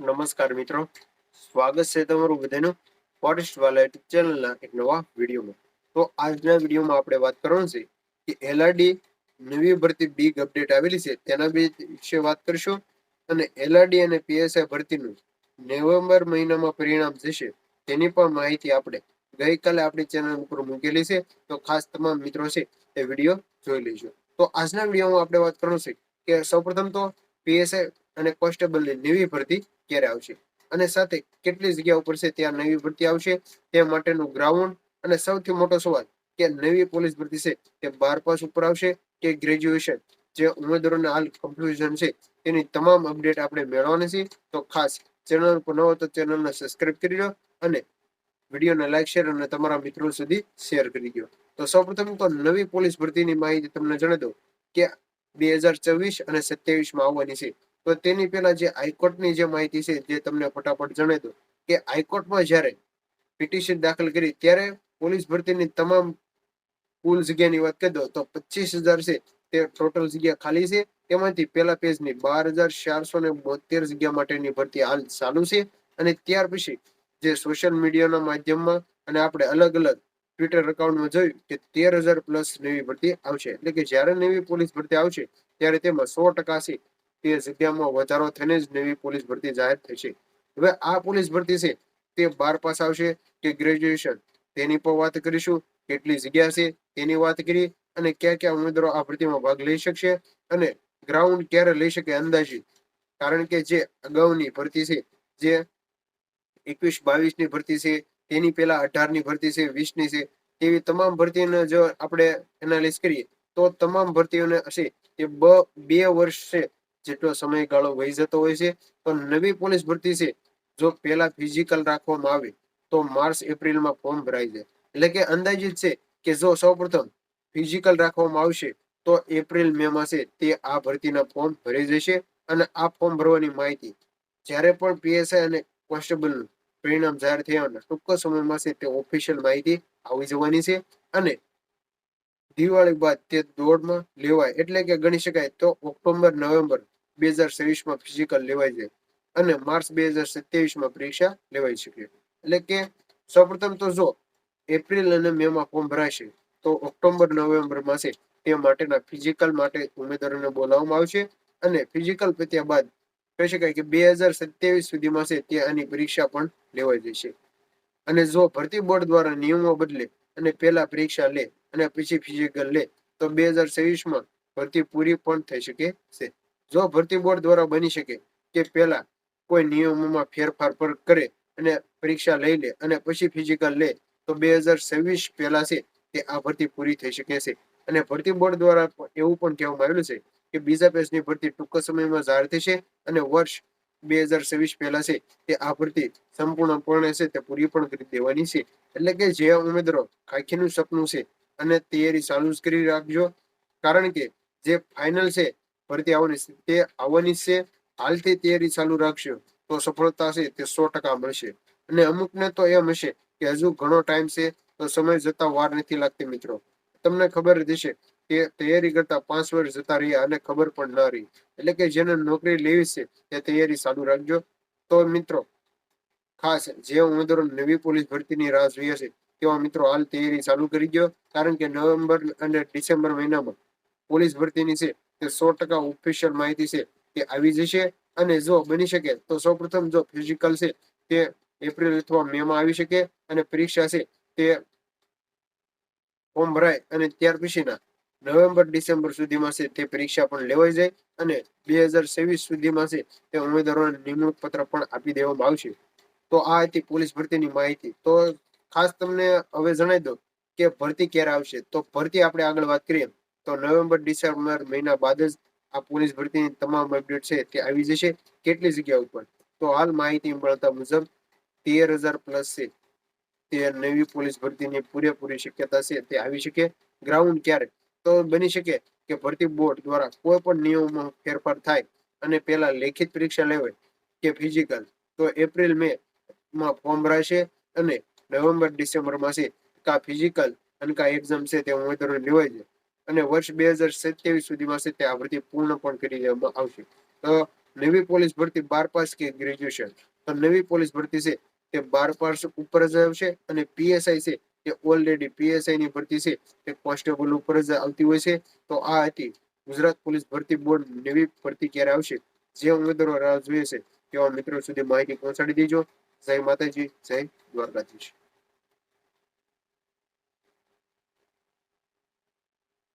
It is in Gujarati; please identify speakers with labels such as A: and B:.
A: નમસ્કાર મિત્રો. સ્વાગત છે તમારું બધાનું ફોરેસ્ટ વાલેટ ચેનલના એક નવા વિડીયોમાં. તો આજના વિડીયોમાં આપણે વાત કરવાનું છે કે એલઆરડી નવી ભરતી બિગ અપડેટ આવેલી છે, તેના વિશે વાત કરશું અને એલઆરડી અને પીએસઆઈ ભરતીનું નવેમ્બર મહિનામાં પરિણામ જશે, તેની પણ માહિતી આપણે ગઈકાલે આપણી ચેનલ ઉપર મૂકેલી છે. તો ખાસ તમામ મિત્રો છે તે વીડિયો જોઈ લેજો. તો આજના વિડીયોમાં આપણે વાત કરવાનું છે કે સૌપ્રથમ તો પીએસઆઈ અને કોન્સ્ટેબલની નવી ભરતી ક્યારે આવશે? અને સાથે કેટલી જગ્યા ઉપર છે ત્યાં નવી ભરતી આવશે? તે માટેનું ગ્રાઉન્ડ અને સૌથી મોટો સવાલ, કે નવી પોલીસ ભરતી છે તે બાર પાસ ઉપર આવશે કે ગ્રેજ્યુએશન જે ઉમેદવારોને હાલ કન્ફ્યુઝન છે, તેની તમામ અપડેટ આપણે મેળવવાની છે. તો ખાસ ચેનલ પર ન હોય તો ચેનલને સબસ્ક્રાઇબ કરી લો અને વિડીયોને લાઈક શેર અને તમારા મિત્રો સુધી શેર કરી દો. તો સૌપ્રથમ તો નવી પોલીસ ભરતીની માહિતી તમને જણાવી દઉં કે બે હજાર ચોવીસ અને સત્યાવીસમાં આવવાની છે. તો તેની પહેલા જે હાઈકોર્ટની જે માહિતી છે જે તમને ફટાફટ જણાવી દઉં કે હાઈકોર્ટમાં જ્યારે પિટિશન દાખલ કરી ત્યારે પોલીસ ભરતીની તમામ કુલ જગ્યાની વાત કરી દો તો પચીસ હજાર છે તે ટોટલ જગ્યા ખાલી છે. તેમાંથી પહેલા પેજની બાર હજાર ચારસો ને બોતેર જગ્યા માટેની ભરતી હાલ ચાલુ છે અને ત્યાર પછી જે સોશિયલ મીડિયાના માધ્યમમાં અને આપણે અલગ અલગ ટ્વિટર એકાઉન્ટમાં જોયું કે તેર હજાર પ્લસ નવી ભરતી આવશે. એટલે કે જ્યારે નવી પોલીસ ભરતી આવશે ત્યારે તેમાં સો ટકા છે તે જગ્યામાં વધારો થઈને જ નવી પોલીસ ભરતી જાહેર થશે હવે આ પોલીસ ભરતી છે, તે બાર પાસ આવશે કે ગ્રેજ્યુએશન તેની પર વાત કરીશું, કેટલી જગ્યા છે, તેની વાત કરી અને ક્યાં ક્યાં ઉમેદવારો આ ભરતીમાં ભાગ લઈ શકશે અને ગ્રાઉન્ડ ક્યારે લઈ શકે અંદાજિત? કારણ કે જે અગાઉની ભરતી છે, જે એકવીસ બાવીસની ભરતી છે, તેની પહેલા અઢારની ભરતી છે વીસની છે, તેવી તમામ ભરતીને જો આપણે એનાલિસ કરીએ, તો તમામ ભરતીઓને હશે, તે બે વર્ષ છે જેટલો સમયગાળો વહી જતો હોય છે, તો નવી પોલીસ ભરતી છે, જો પહેલા ફિઝિકલ રાખવામાં આવે, તો માર્ચ, એપ્રિલમાં ફોર્મ ભરાઈ જાય. એટલે કે અંદાજિત છે કે જો સૌપ્રથમ ફિઝિકલ રાખવામાં આવશે, તો એપ્રિલ, મે માસે તે આ ભરતીના ફોર્મ ભરી જશે અને આ ફોર્મ ભરવાની માહિતી જ્યારે પણ પીએસઆઈ અને કોન્સ્ટેબલ પરિણામ જાહેર થયાના ટૂંક સમયમાં છે તે ઓફિશિયલ માહિતી આવી જવાની છે અને દિવાળી બાદ તે દોડમાં લેવાય. એટલે કે ગણી શકાય તો ઓક્ટોબર, નવેમ્બર બે હજાર ત્રેવીસમાં ફિઝિકલ લેવાય જાય અને માર્ચ બે હજાર સત્યાવીસમાં પરીક્ષા લેવાઈ શકે એટલે કે સૌપ્રથમ તો જો એપ્રિલ અને મે માં ફોર્મ ભરાશે તો ઓક્ટોબર, નવેમ્બર માસે છે તે માટેના ફિઝિકલ માટે ઉમેદવારોને બોલાવવામાં આવશે અને ફિઝિકલ પત્યા બાદ કહી શકાય કે બે હજાર સત્યાવીસ સુધીમાં છે તે આની પરીક્ષા પણ લેવાઈ જશે. અને જો ભરતી બોર્ડ દ્વારા નિયમો બદલે અને પહેલા પરીક્ષા લે અને પછી ફિઝિકલ લે તો બે હજારમાં ભરતી પૂરી પણ થઈ શકે છે. જો ભરતી બોર્ડ દ્વારા બની શકે કે પહેલા કોઈ નિયમોમાં ફેરફાર પર કરે અને પરીક્ષા લઈ લે અને પછી ફિઝિકલ લે, તો બે હજાર છવ્વીસ પહેલા છે તે આ ભરતી પૂરી થઈ શકે છે. અને ભરતી બોર્ડ દ્વારા એવું પણ કહેવામાં આવેલું છે કે બીજા પેજની ભરતી ટૂંક સમયમાં જાહેર થશે અને વર્ષ બે હજાર છવ્વીસ પહેલા છે તે આ ભરતી સંપૂર્ણપણે છે તે પૂરી પણ કરી દેવાની છે. એટલે કે જે ઉમેદવારો ખાખીનું સપનું છે અને તૈયારી ચાલુ જ કરી રાખજો. કારણ કે જે ફાઇનલ છે ભરતી આવવાની તે આવવાની છે, હાલથી તૈયારી ચાલુ રાખશો તો સફળતા છે, તે સો ટકા મળશે. અને અમુકને તો એમ હશે કે હજુ ઘણો ટાઈમ છે, તો સમય જતા વાર નથી લાગતી મિત્રો. તમને ખબર જ કે તૈયારી કરતા પાંચ વર્ષ જતા રહ્યા અને ખબર પણ ના રહી. એટલે કે જેને નોકરી લેવી છે, તે તૈયારી ચાલુ રાખજો. તો મિત્રો, ખાસ જે ઉમેદવારો નવી પોલીસ ભરતીની રાહ જોઈએ છે તેવા મિત્રો હાલ તૈયારી ચાલુ કરી દો કારણ કે નવેમ્બર અને ડિસેમ્બર મહિનામાં પોલીસ ભરતીની છે સો ટકા ઓફિશિયલ માહિતી છે તે આવી જશે અને જો બની શકે તો સૌપ્રથમ જો ફિઝિકલ છે તે એપ્રિલ અથવા મે માં આવી શકે અને પરીક્ષા છે તે ફોર્મ ભરાય અને ત્યાર પછીના નવેમ્બર, ડિસેમ્બર સુધીમાં છે તે પરીક્ષા પણ લેવાઈ જાય અને બે હજાર છવ્વીસ સુધીમાં છે તે ઉમેદવારોને નિમણૂક પત્ર પણ આપી દેવામાં આવશે. તો આ હતી પોલીસ ભરતીની માહિતી. તો ખાસ તમને હવે જણાવી દો કે ભરતી ક્યારે આવશે? તો ભરતી આપણે આગળ વાત કરીએ. તો નવેમ્બર, ડિસેમ્બર મહિના બાદ જ આ પોલીસ ભરતીની તમામ અપડેટ છે તે આવી જશે કેટલી જગ્યા ઉપર? તો હાલ માહિતી મળતા મુજબ તેર હજાર પ્લસ છે. તે નવી પોલીસ ભરતીની પૂરેપૂરી શક્યતા છે તે આવી શકે. ગ્રાઉન્ડ ક્યારે? તો બની શકે કે ભરતી બોર્ડ દ્વારા કોઈ પણ નિયમોમાં ફેરફાર થાય અને પહેલા લેખિત પરીક્ષા લેવાય કે ફિઝિકલ, તો એપ્રિલ, મે માં ફોર્મ ભરાશે અને નવેમ્બર ડિસેમ્બરમાં છે કા ફિઝિકલ અને કા એક્ઝામ છે તે ઉમેદવારો લેવાય છે. અને વર્ષ બે હજાર સત્યાવીસ સુધીમાં છે તે આ પૂર્ણ પણ કરી દેવામાં આવશે. તો નવી પોલીસ ભરતી બાર પાસ કે ગ્રેજ્યુએશન તો નવી પોલીસ ભરતી છે તે બાર પાસ ઉપર જ આવશે અને પીએસઆઈ છે તે ઓલરેડી પીએસઆઈ ની ભરતી છે તે કોન્સ્ટેબલ ઉપર જ આવતી હોય છે. તો આ હતી ગુજરાત પોલીસ ભરતી બોર્ડ નવી ભરતી ક્યારે આવશે? જે ઉમેદવારો રાહ જોઈએ છે તેવા મિત્રો સુધી માહિતી પહોંચાડી દેજો. જય માતાજી, જય દ્વારકાધીશ.